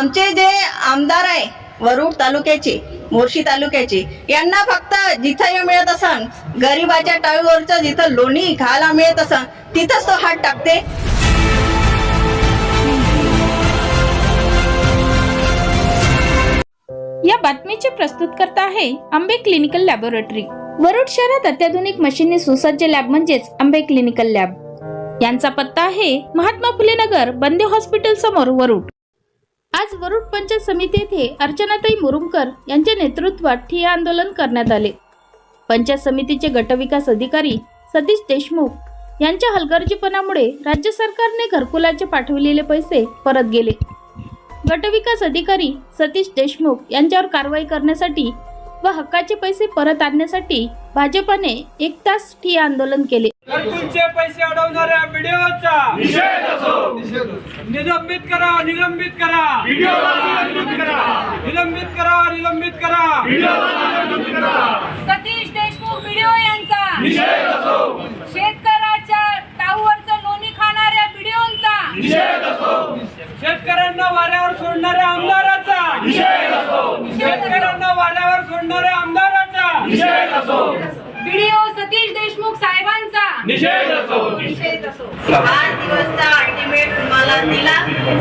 आमचे जे आमदार आहे वरुड तालुक्याचे मोर्शी तालुक्याचे यांना फक्त जिथं हे मिळत असन गरिबाच्या टाळीवरचं जिथं लोणी खायला मिळत असन तिथंच तो हात टाकते. या बातमीचे प्रस्तुतकर्ता आहे आंबे क्लिनिकल लॅबोरेटरी. वरुड शहरात अत्याधुनिक मशीनने सुसज्ज लॅब म्हणजेच आंबे क्लिनिकल लॅब. यांचा पत्ता आहे महात्मा फुले नगर बंदे हॉस्पिटल समोर वरुड. आज वरुड पंचायत समिती येथे अर्चनाताई मुरुमकर यांच्या नेतृत्वात ठिय्या आंदोलन करण्यात आले. पंचायत समितीचे गटविकास अधिकारी सतीश देशमुख यांच्या हलगर्जीपणामुळे राज्य सरकारने घरकुलाचे पाठविलेले पैसे परत गेले. गटविकास अधिकारी सतीश देशमुख यांच्यावर कारवाई करण्यासाठी व हक्काचे पैसे परत आणण्यासाठी भाजपाने एक तास ठिय्या आंदोलन केले. घरकुलचे पैसे अडवणाऱ्या व्हिडिओचा निलंबित करा निलंबित करा. निलंबित करा. निलंबित करा सतीश देशमुख व्हिडिओ यांचा. शेतकऱ्याच्या टाऊवरचं लोणी खाणाऱ्या व्हिडिओंचा. शेतकऱ्यांना वाऱ्यावर सोडणाऱ्या आमदाराचा वाऱ्यावर सोडणाऱ्या आमदाराचा व्हिडिओ सतीश देशमुख साहेबांचा. निषेध असो. पाच दिवसचा अल्टिमेट तुम्हाला दिला.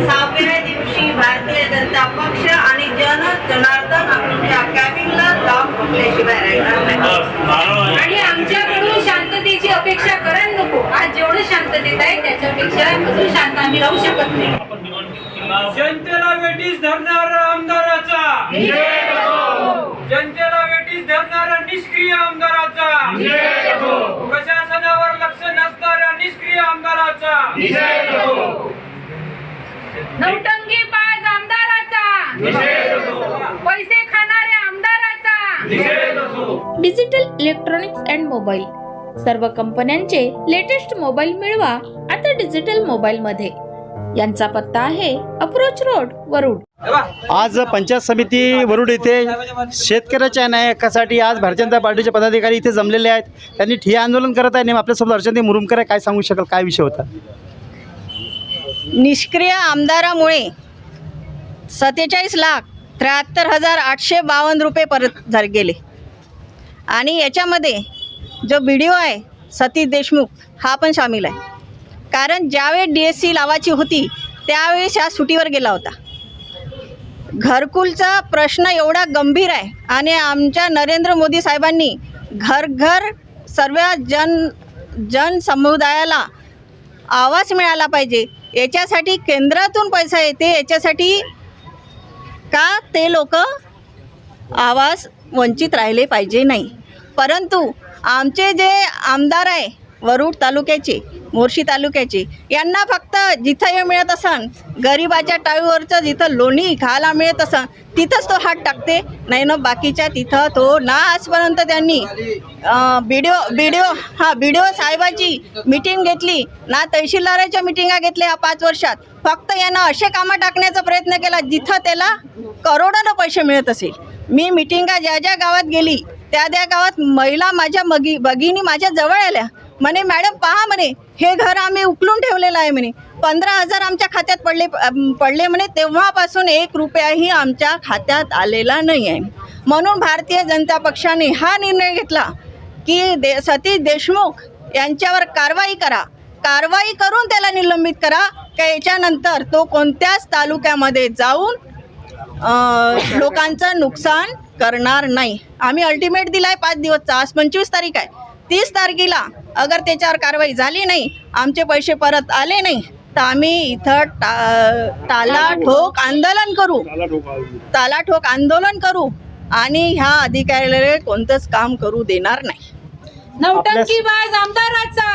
सहाव्या दिवशी भारतीय जनता पक्ष आणि जन जनार्दन आपल्या कॅबिनला जाऊन ठोकल्याशिवाय राहणार नाही. आणि आमच्याकडून शांततेची अपेक्षा करायला नको. आज जेवढं शांततेत आहे त्याच्यापेक्षा अजून शांत आम्ही राहू शकत नाही. जनतेला वेटीस धरणाऱ्या आमदाराचा. जनतेला धरणाऱ्या निष्क्रिय आमदाराचा. प्रशासनावर लक्ष नसणाऱ्या निष्क्रिय आमदाराचा. नौटंकी बाज आमदाराचा. पैसे खाणाऱ्या आमदाराचा. Digital electronics and mobile. सर्व कंपन्यांचे लेटेस्ट मोबाईल मिळवा आता डिजिटल मोबाईल मध्ये यांचा पत्ता आहे अप्रोच रोड वरुड. आज पंचायत समिती वरुड येथे शेतकऱ्याच्या न्याय हक्कासाठी आज भारतीय जनता पार्टीचे पदाधिकारी इथे जमलेले आहेत. त्यांनी ठिय्या आंदोलन करत आहे. नेम आपल्यासोबत अर्चना मुरुमकर आहे. काय सांगू शकाल? काय विषय होता? निष्क्रिय आमदारामुळे सत्तेचाळीस लाख त्र्याहत्तर हजार आठशे बावन्न रुपये परत झाले गेले. आणि याच्यामध्ये जो व्हिडिओ आहे सतीश देशमुख हा पण सामील आहे. कारण ज्यावेळी डी एस सी लावायची होती त्यावेळेस हा सुटीवर गेला होता. घरकुलचा प्रश्न एवढा गंभीर आहे आणि आमच्या नरेंद्र मोदी साहेबांनी घरघर सर्व जन जनसमुदायाला आवाज मिळाला पाहिजे. याच्यासाठी केंद्रातून पैसा येते याच्यासाठी का ते लोक आवाज वंचित राहिले पाहिजे नाही. परंतु आमचे जे आमदार आहे वरुड तालुक्याचे मोर्शी तालुक्याचे. यांना फक्त जिथं हे मिळत असन गरिबाच्या टाळीवरचं जिथं लोणी खायला मिळत असन तिथंच तो हात टाकते. नाही ना बाकीच्या तिथं तो ना आजपर्यंत त्यांनी बीडीओ बीडीओ हा बीडीओ साहेबाची मिटिंग घेतली ना तहसीलदाराच्या मिटिंगा घेतल्या ह्या पाच वर्षात. फक्त यानं असे कामं टाकण्याचा प्रयत्न केला जिथं त्याला करोडोनं पैसे मिळत असेल. मी मिटिंगा ज्या ज्या गावात गेली त्या त्या गावात महिला माझ्या मगी भगिनी माझ्या जवळ आल्या. म्हणे मॅडम पहा म्हणे हे घर आम्ही उकलून ठेवलेलं आहे म्हणे. पंधरा हजार आमच्या खात्यात पडले पडले म्हणे तेव्हापासून एक रुपयाही आमच्या खात्यात आलेला नाही आहे. म्हणून भारतीय जनता पक्षाने हा निर्णय घेतला की दे सतीश देशमुख यांच्यावर कारवाई करा. कारवाई करून त्याला निलंबित करा का याच्यानंतर तो कोणत्याच तालुक्यामध्ये जाऊन लोकांचं नुकसान करणार नाही. आम्ही अल्टिमेट दिला आहे पाच दिवसचा आज पंचवीस तारीख आहे. तीस तारखेला अगर त्याच्यावर कारवाई झाली नाही आमचे पैसे परत आले नाही तर आम्ही इथं टा टाला ठोक आंदोलन करू. ताला ठोक आंदोलन करू आणि ह्या अधिकाऱ्याला कोणतंच काम करू देणार नाही. नौटंकी बाज आमदाराचा!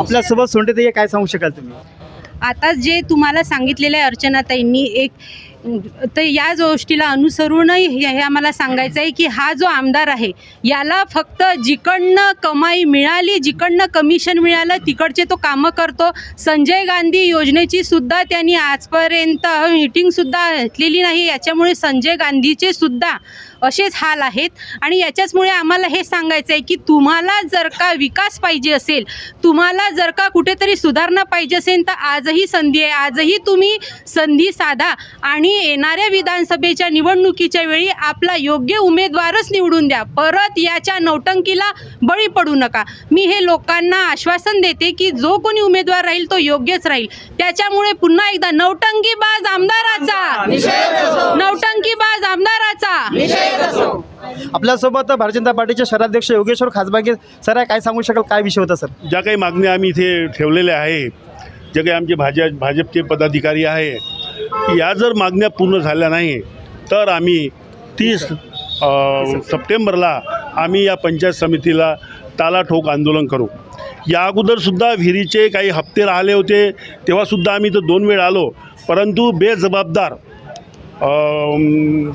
आपल्यासोबत सोंडे काय सांगू शकाल तुम्ही? आता जे तुम्हाला सांगितलेलं आहे अर्चनाताईंनी एक तर या गोष्टीला अनुसरूनही हे हे आम्हाला सांगायचं आहे की हा जो आमदार आहे याला फक्त जिकडनं कमाई मिळाली जिकडनं कमिशन मिळालं तिकडचे तो कामं करतो. संजय गांधी योजनेची सुद्धा त्यांनी आजपर्यंत मीटिंगसुद्धा घेतलेली नाही. याच्यामुळे संजय गांधीचे सुद्धा असेच हाल आहेत. आणि याच्याचमुळे आम्हाला हे सांगायचं आहे की तुम्हाला जर का विकास पाहिजे असेल तुम्हाला जर का कुठेतरी सुधारणा पाहिजे असेल तर आजही संधी आहे. आजही तुम्ही संधी साधा. आणि येणाऱ्या विधानसभेच्या निवडणुकीच्या वेळी आपला योग्य उमेदवारच निवडून द्या. परत याच्या नौटंकीला बळी पडू नका. मी हे लोकांना आश्वासन देते की जो कोणी उमेदवार राहील तो योग्यच राहील. त्याच्यामुळे पुन्हा एकदा नौटंकीबाज आमदाराचा. नौटंकीबाज आमदाराचा. आपल्यासोबत भारतीय जनता पार्टीचे शहराध्यक्ष योगेश्वर खासबागे सर आहे. काय सांगू शकाल? काय विषय होता सर? ज्या काही मागण्या आम्ही इथे ठेवलेल्या आहे जे काही आमचे भाजप भाजपचे पदाधिकारी आहे या जर मागण्या पूर्ण झाल्या नाही तर आम्ही तीस सप्टेंबरला आम्ही या पंचायत समितीला ताला ठोक आंदोलन करू. या अगोदरसुद्धा विहिरीचे काही हप्ते राहिले होते तेव्हासुद्धा आम्ही तर दोन वेळ आलो. परंतु बेजबाबदार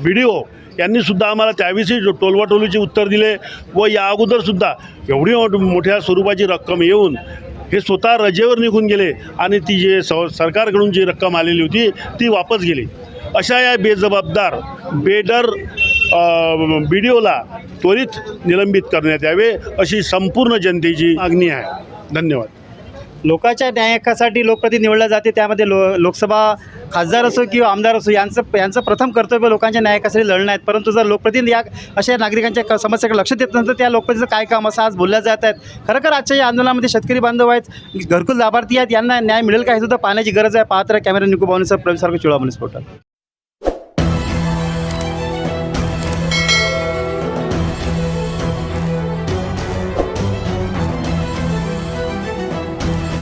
बी डी ओ यांनीसुद्धा आम्हाला त्याविषयी जो टोलवाटोलीचे उत्तर दिले व या अगोदरसुद्धा एवढी मोठ- मोठ्या स्वरूपाची रक्कम येऊन हे स्वतः रजेवर निघून गेले आणि ती जे स सरकारकडून जी रक्कम आलेली होती ती वापस गेली. अशा या बेजबाबदार बेडर बी डी ओला त्वरित निलंबित करण्यात यावे अशी संपूर्ण जनतेची मागणी आहे. धन्यवाद. लोकांच्या न्यायकासाठी लोकप्रतिनिधी निवडल्या जाते त्यामध्ये लो लोकसभा खासदार असो किंवा आमदार असो यांचं यांचं प्रथम कर्तव्य लोकांच्या न्यायकासाठी लढणं आहेत परंतु जर लोकप्रतिनिधी या अशा नागरिकांच्या क- समस्याकडे लक्ष देत नसतं त्या लोकप्रतिनिधीचं काय काम असं आज बोलल्या जात आहेत. खरोखर आजच्या या आंदोलनामध्ये शेतकरी बांधव आहेत घरकुल लाभार्थी आहेत यांना न्याय मिळेल का हे सुद्धा पाहण्याची गरज आहे. पाहत कॅमेरा निकू भावनेसह प्रवीण सारखं चिळा पोर्टल